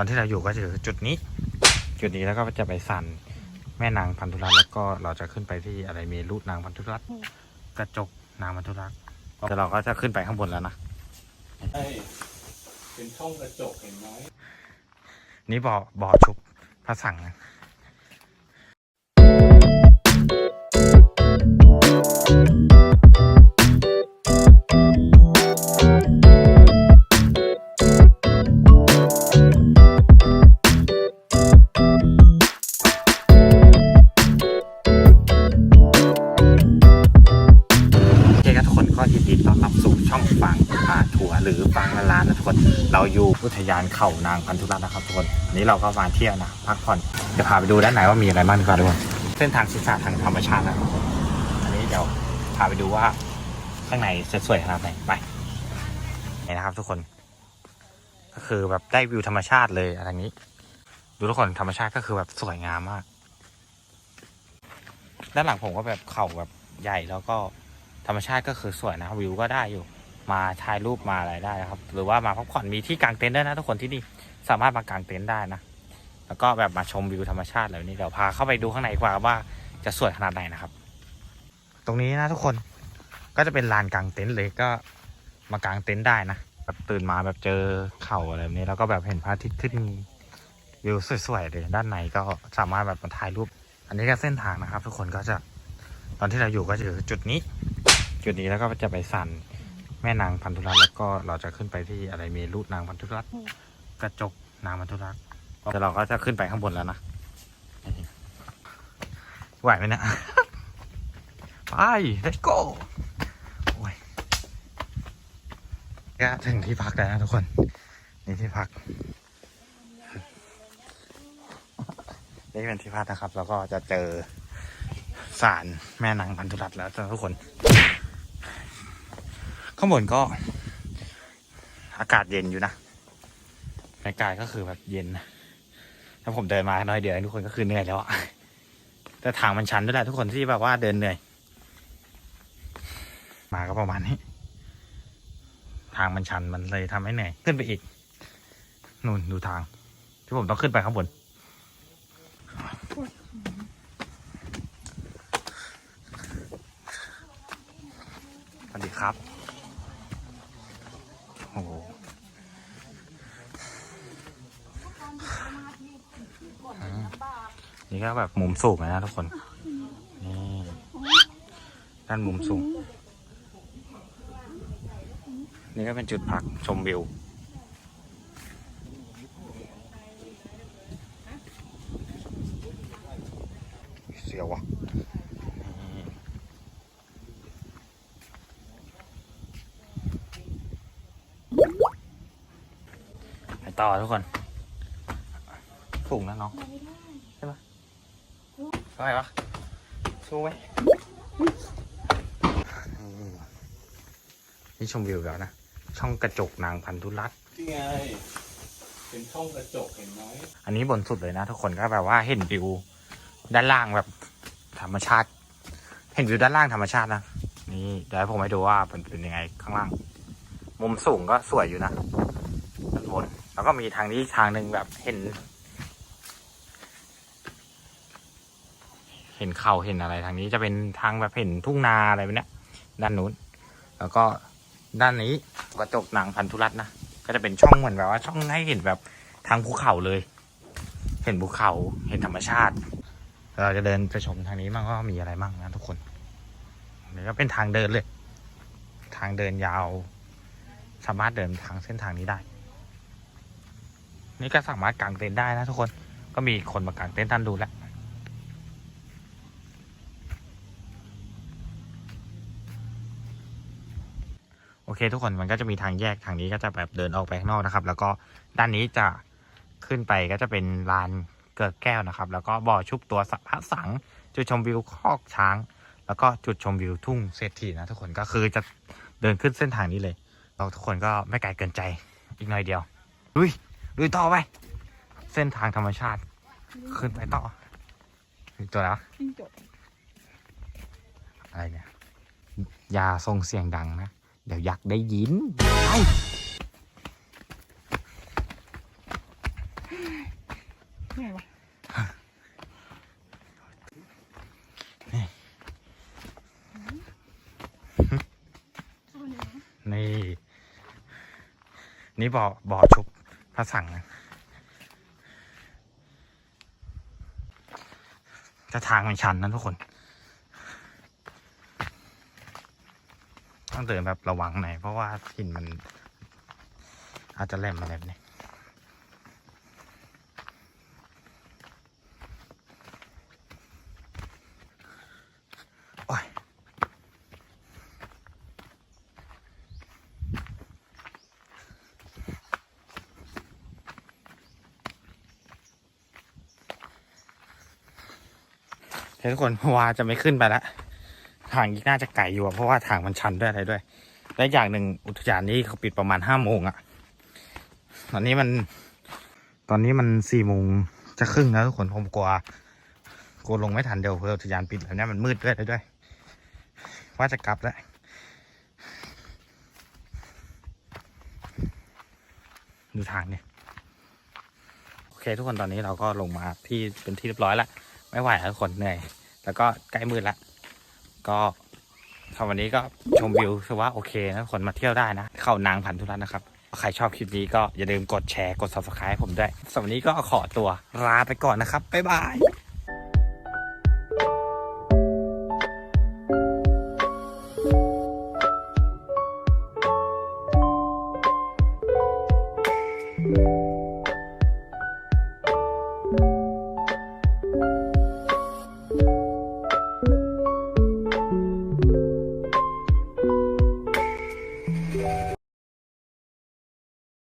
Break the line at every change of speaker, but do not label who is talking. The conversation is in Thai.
ตอนที่เราอยู่ก็จะอยู่จุดนี้ จุดนี้แล้วก็จะไปสันแม่นางพันธุรัตน์แล้วก็เราจะขึ้นไปที่อะไรมีรูปนางพันธุรัตน์กระจกนางพันธุรัตน์แต่เราก็จะขึ้นไปข้างบนแล้วนะ
ใช่เป็นช่องกระจกเห็นไหม
นี่บ่อบ่อชุบพระสังนะโช่องฟังพาทัวร์หรือฟังละลานนะทุกคน เราอยู่อุทยานเขานางพันธุรัตน์นะครับทุกคนวันนี้เราก็มาเที่ยวนะพักผ่อนเดี๋ยวพาไปดูด้านในว่ามีอะไรบ้างดีกว่าทุกคนเส้นทางศึกษาทางธรรมชาตินะอันนี้เดี๋ยวพาไปดูว่าข้างในจะสวยขนาดไหนไปนี่นะครับ ทุกคน ก็คือแบบได้วิวธรรมชาติเลยอะไรนี้ ดูทุกคนธรรมชาติก็คือแบบสวยงามมาก ด้านหลังผมก็แบบเขาแบบใหญ่แล้วก็ธรรมชาติก็คือสวยนะวิวก็ได้อยู่ มาถ่ายรูปมาอะไรได้นะครับ หรือว่ามาพักผ่อนมีที่กางเต็นท์ด้วยนะทุกคนที่นี่สามารถมากางเต็นท์ได้นะแล้วก็แบบมาชมวิวธรรมชาติแบบนี้เดี๋ยวพาเข้าไปดูข้างในกว่าว่าจะสวยขนาดไหนนะครับ ตรงนี้นะทุกคนก็จะเป็นลานกางเต็นท์เลยก็มากางเต็นท์ได้นะแบบตื่นมาแบบเจอเข่าอะไรแบบนี้แล้วก็แบบเห็นพระอาทิตย์ขึ้นวิวสวยๆเลยด้านในก็สามารถแบบมาถ่ายรูป อันนี้ก็เส้นทางนะครับ ทุกคนก็จะตอนที่เราอยู่ก็จะจุดนี้ จุดนี้แล้วก็จะไปสัน ม่นางพันธุรัตน์แล้วก็เราจะขึ้นไปที่อะไรมีรูปนางพันธุรัตน์กระจกนางพันธุรัตน์แต่เราก็จะขึ้นไปข้างบนแล้วนะไหวไหมเนี่ยไป let's go โอ้ยก็ถึงที่พักแล้วนะทุกคนนี่ที่พักนี่เป็นที่พักนะครับ แล้วก็จะเจอศาลแม่นางพันธุรัตน์แล้วทุกคน ข้างบนก็ อากาศเย็นอยู่นะบรรยากาศก็คือแบบเย็นนะถ้าผมเดินมาน้อยเดียวทุกคนก็คือเหนื่อยแล้วอะแต่ทางมันชันด้วยแหละทุกคนที่แบบว่าเดินเหนื่อย มาก็ประมาณนี้ ทางมันชันมันเลยทำให้เหนื่อยขึ้นไปอีกนู่นดูทาง ที่ผมต้องขึ้นไปข้างบนสวัสดีครับ อ้โหนี่ก็แบบมุมสูงนะทุกคน นี่ด้านมุมสูง นี่ก็เป็นจุดพักชมวิวเสียวว่ะนี่ ไป ต่อทุกคนสูงนะน้องใช่ปะเท่าไหร่ปะสู้ไหมนี่นี่ชมวิวแล้วนะ ช่องกระจกนางพันธุรัตน์
ที่ไง เป็นช่องกระจกเห็นไหม
อันนี้บนสุดเลยนะทุกคนก็แบบว่าเห็นวิวด้านล่างแบบธรรมชาติ เห็นวิวด้านล่างธรรมชาตินะ นี่เดี๋ยวให้ผมให้ดูว่าเป็นเป็นยังไงข้างล่าง มุมสูงก็สวยอยู่นะด้านบน แล้วก็มีทางนี้ทางหนึ่งแบบเห็น เห็นเขาเห็นอะไรทางนี้จะเป็นทางแบบเห็นทุ่งนาอะไรแบบเนี้ย ด้านนู้น แล้วก็ด้านนี้กระจกหนังพันธุรัตน์นะก็จะเป็นช่องเหมือนแบบว่าช่องให้เห็นแบบทางภูเขาเลย เห็นภูเขาเห็นธรรมชาติ เราจะเดินไปชมทางนี้มั่งว่ามีอะไรมั่งนะทุกคนนี่ก็เป็นทางเดินเลย ทางเดินยาว สามารถเดินทางเส้นทางนี้ได้ นี่ก็สามารถกางเต็นท์ได้นะทุกคน ก็มีคนมากางเต็นท์ท่านดูแล้วโอเคทุกคนมันก็จะมีทางแยกทางนี้ก็จะแบบเดินออกไปข้างนอกนะครับ แล้วก็ด้านนี้จะขึ้นไปก็จะเป็นลานเกิดแก้วนะครับ แล้วก็บ่อชุบตัวสัพระสัง จุดชมวิวคอกช้าง แล้วก็จุดชมวิวทุ่งเศรษฐีนะทุกคนก็คือจะเดินขึ้นเส้นทางนี้เลย เราทุกคนก็ไม่ไกลเกินใจอีกหน่อยเดียวลุย ลุยต่อไป เส้นทางธรรมชาติ ขึ้นไปต่อตัวแล้ว
จิ้งจก
อะไรเนี่ย อย่าส่งเสียงดังนะ เดี๋ยวยักษ์ได้ยินไป
ไงวะ
นี่ นี่บ่อบ่อชุบ พระสั่งนะจะทางมันชันนะทุกคน ต้องเดินแบบระวังหน่อยเพราะว่าหินมัน อาจจะแหลมอะไรแบบนี้ ทุกคนว่าจะไม่ขึ้นไปละทางอีกน่าจะไกลอยู่เพราะว่าทางมันชันด้วยอะไรด้วย และอย่างหนึ่งอุทยานนี้เขาปิดประมาณห้าโมงอะตอนนี้มัน ตอนนี้มันสี่โมงจะครึ่งแล้วทุกคนผมกลัวกลัวลงไม่ทันเดี๋ยวเพื่ออุทยานปิดแล้วเนี่ยมันมืดด้วยอะไรด้วย ว่าจะกลับแล้วดูทางเนี่ยโอเคทุกคนตอนนี้เราก็ลงมาที่เป็นที่เรียบร้อยแล้ว ไม่ไหวแล้วคนเหนื่อย แล้วก็ใกล้มืดละ ก็สำหรับวันนี้ก็ชมวิวคือว่าโอเคนะคนมาเที่ยวได้นะ เข้านางพันธุรัตน์นะครับ ใครชอบคลิปนี้ก็อย่าลืมกดแชร์กด subscribe ให้ผมด้วยสำหรับวันนี้ก็ขอตัวลาไปก่อนนะครับบ๊ายบาย